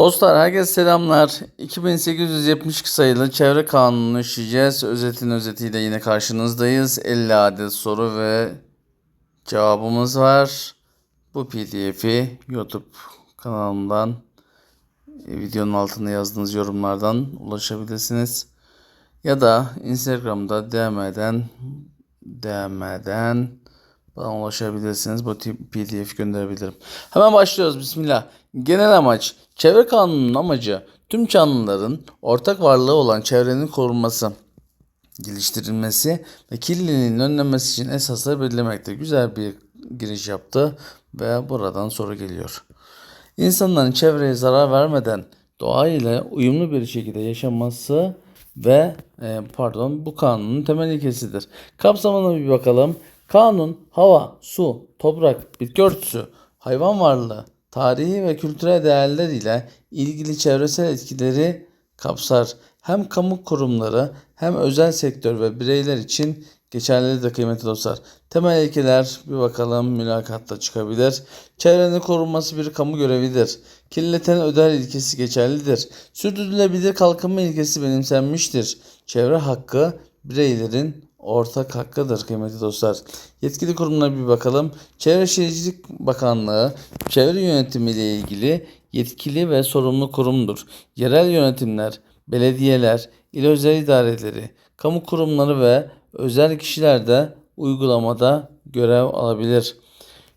Dostlar herkese selamlar. 2872 sayılı çevre kanununu işleyeceğiz. Özetin özetiyle yine karşınızdayız. 50 adet soru ve cevabımız var. Bu pdf'i YouTube kanalımdan e, videonun altına yazdığınız yorumlardan ulaşabilirsiniz. Ya da Instagram'da DM'den DM'den bana ulaşabilirsiniz. Bu pdf gönderebilirim. Hemen başlıyoruz. Bismillah. Genel amaç. Çevre kanununun amacı tüm canlıların ortak varlığı olan çevrenin korunması, geliştirilmesi ve kirliliğin önlenmesi için esasları belirlemekte. Güzel bir giriş yaptı ve buradan soru geliyor. İnsanların çevreye zarar vermeden doğa ile uyumlu bir şekilde yaşaması ve e, pardon bu kanunun temel ilkesidir. Kapsamına bir bakalım. Kanun hava, su, toprak, bitki örtüsü, hayvan varlığı, tarihi ve kültürel değerler ile ilgili çevresel etkileri kapsar. Hem kamu kurumları hem özel sektör ve bireyler için geçerlidir kıymetli dostlar. Temel ilkeler bir bakalım mülakatta çıkabilir. Çevrenin korunması bir kamu görevidir. Kirleten öder ilkesi geçerlidir. Sürdürülebilir kalkınma ilkesi benimsenmiştir. Çevre hakkı bireylerin ortak hakkıdır kıymetli dostlar. Yetkili kurumlara bir bakalım. Çevre Şehircilik Bakanlığı çevre yönetimi ile ilgili yetkili ve sorumlu kurumdur. Yerel yönetimler, belediyeler, il özel idareleri, kamu kurumları ve özel kişiler de uygulamada görev alabilir.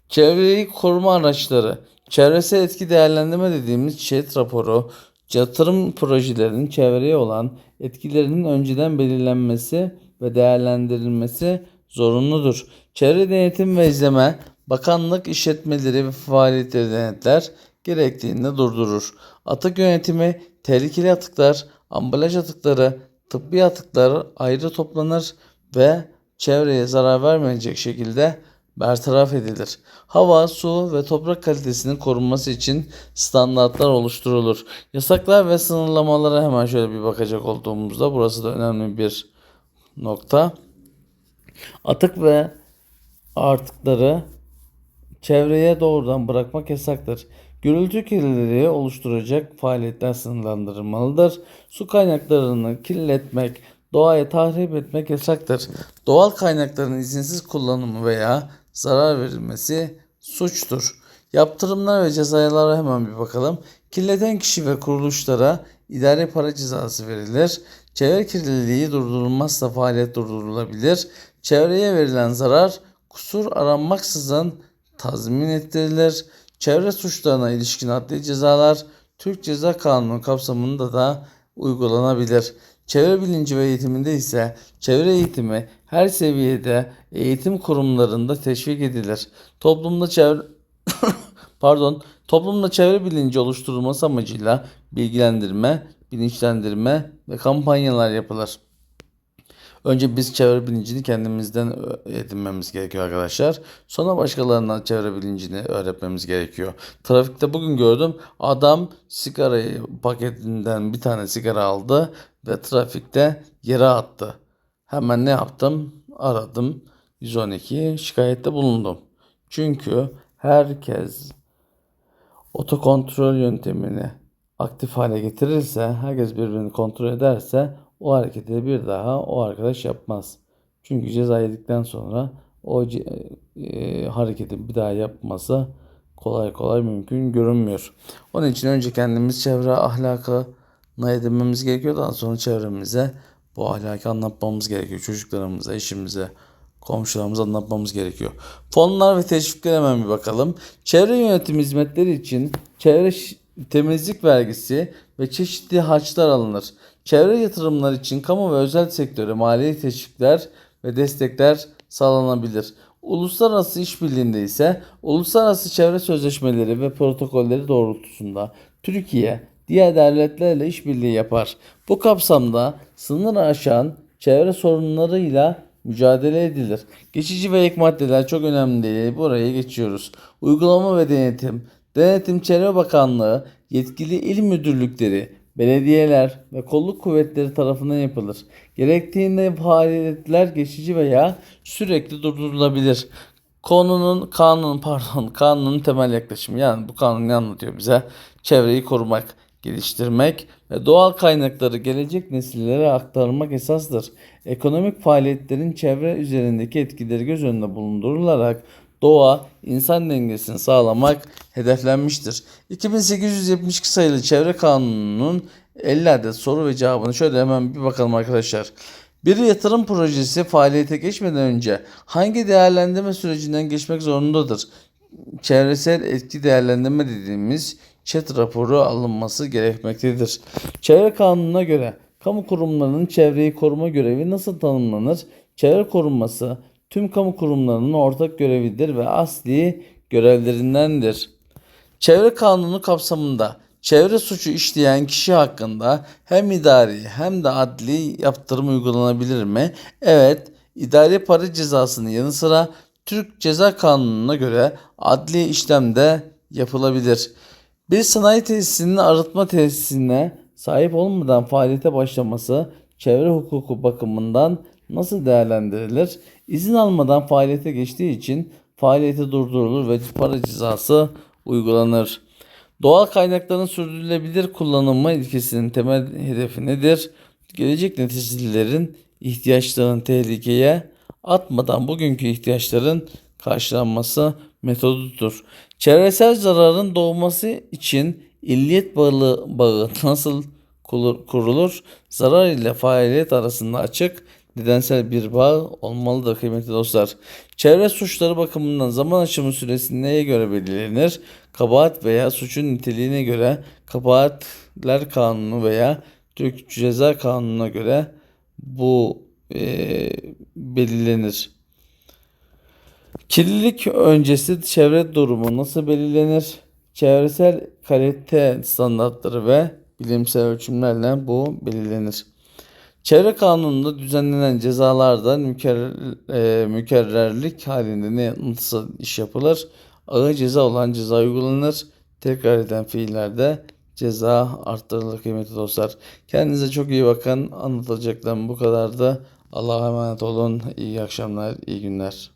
Çevreyi koruma araçları, çevresel etki değerlendirme dediğimiz ÇED raporu, yatırım projelerinin çevreye olan etkilerinin önceden belirlenmesi ve değerlendirilmesi zorunludur. Çevre denetim ve izleme, bakanlık işletmeleri ve faaliyetleri denetler, gerektiğinde durdurur. Atık yönetimi, tehlikeli atıklar, ambalaj atıkları, tıbbi atıklar ayrı toplanır ve çevreye zarar vermeyecek şekilde bertaraf edilir. Hava, su ve toprak kalitesinin korunması için standartlar oluşturulur. Yasaklar ve sınırlamalara hemen şöyle bir bakacak olduğumuzda burası da önemli bir nokta. Atık ve artıkları çevreye doğrudan bırakmak yasaktır. Gürültü kirliliği oluşturacak faaliyetler sınırlandırılmalıdır. Su kaynaklarını kirletmek, doğaya tahrip etmek yasaktır. Doğal kaynakların izinsiz kullanımı veya zarar verilmesi suçtur. Yaptırımlar ve cezalara hemen bir bakalım. Kirleten kişi ve kuruluşlara idari para cezası verilir. Çevre kirliliği durdurulmazsa faaliyet durdurulabilir. Çevreye verilen zarar kusur aranmaksızın tazmin ettirilir. Çevre suçlarına ilişkin adli cezalar Türk Ceza Kanunu kapsamında da uygulanabilir. Çevre bilinci ve eğitiminde ise çevre eğitimi her seviyede eğitim kurumlarında teşvik edilir. Toplumda çevre pardon, toplumda çevre bilinci oluşturulması amacıyla bilgilendirme, bilinçlendirme ve kampanyalar yapılır. Önce biz çevre bilincini kendimizden edinmemiz gerekiyor arkadaşlar. Sonra başkalarından çevre bilincini öğretmemiz gerekiyor. Trafikte bugün gördüm adam sigarayı paketinden bir tane sigara aldı ve trafikte yere attı. Hemen ne yaptım? Aradım 112 şikayette bulundum. Çünkü herkes otokontrol yöntemini aktif hale getirirse, herkes birbirini kontrol ederse o hareketi bir daha o arkadaş yapmaz. Çünkü ceza yedikten sonra o e, hareketi bir daha yapması kolay kolay mümkün görünmüyor. Onun için önce kendimiz çevre ahlakına edinmemiz gerekiyor. Daha sonra çevremize bu ahlakı anlatmamız gerekiyor. Çocuklarımıza, eşimize, komşularımıza anlatmamız gerekiyor. Fonlar ve teşvikler hemen bir bakalım. Çevre yönetim hizmetleri için çevre temizlik vergisi ve çeşitli harçlar alınır. Çevre yatırımlar için kamu ve özel sektöre mali teşvikler ve destekler sağlanabilir. Uluslararası işbirliğinde ise uluslararası çevre sözleşmeleri ve protokolleri doğrultusunda Türkiye diğer devletlerle işbirliği yapar. Bu kapsamda sınır aşan çevre sorunlarıyla mücadele edilir. Geçici ve ek maddeler çok önemli değil. Buraya geçiyoruz. Uygulama ve denetim. Denetim Çevre Bakanlığı yetkili il müdürlükleri, belediyeler ve kolluk kuvvetleri tarafından yapılır. Gerektiğinde faaliyetler geçici veya sürekli durdurulabilir. Konunun kanunun pardon kanunun temel yaklaşımı yani bu kanun ne anlatıyor bize? Çevreyi korumak, geliştirmek ve doğal kaynakları gelecek nesillere aktarmak esastır. Ekonomik faaliyetlerin çevre üzerindeki etkileri göz önünde bulundurularak doğa insan dengesini sağlamak hedeflenmiştir. 2872 sayılı Çevre Kanunu'nun 50 adet soru ve cevabını şöyle hemen bir bakalım arkadaşlar. Bir yatırım projesi faaliyete geçmeden önce hangi değerlendirme sürecinden geçmek zorundadır? Çevresel etki değerlendirme dediğimiz ÇED raporu alınması gerekmektedir. Çevre kanununa göre kamu kurumlarının çevreyi koruma görevi nasıl tanımlanır? Çevre korunması tüm kamu kurumlarının ortak görevidir ve asli görevlerindendir. Çevre kanunu kapsamında çevre suçu işleyen kişi hakkında hem idari hem de adli yaptırım uygulanabilir mi? Evet, idari para cezasının yanı sıra Türk Ceza Kanunu'na göre adli işlem de yapılabilir. Bir sanayi tesisinin arıtma tesisine sahip olmadan faaliyete başlaması çevre hukuku bakımından nasıl değerlendirilir? İzin almadan faaliyete geçtiği için faaliyeti durdurulur ve para cezası uygulanır. Doğal kaynakların sürdürülebilir kullanımı ilkesinin temel hedefi nedir? Gelecek neticelerin ihtiyaçlarını tehlikeye atmadan bugünkü ihtiyaçların karşılanması metodudur. Çevresel zararın doğması için illiyet bağı, bağı nasıl kurulur? Zarar ile faaliyet arasında açık nedensel bir bağ olmalıdır kıymetli dostlar. Çevre suçları bakımından zaman aşımı süresi neye göre belirlenir? Kabahat veya suçun niteliğine göre kabahatler kanunu veya Türk Ceza Kanunu'na göre bu eee, belirlenir. Kirlilik öncesi çevre durumu nasıl belirlenir? Çevresel kalite standartları ve bilimsel ölçümlerle bu belirlenir. Çevre kanununda düzenlenen cezalarda e, mükerrerlik halinde ne nasıl iş yapılır? Ağır ceza olan ceza uygulanır. Tekrar eden fiillerde ceza arttırılır kıymetli dostlar. Kendinize çok iyi bakın. Anlatacaklarım bu kadardı. Allah'a emanet olun. İyi akşamlar, iyi günler.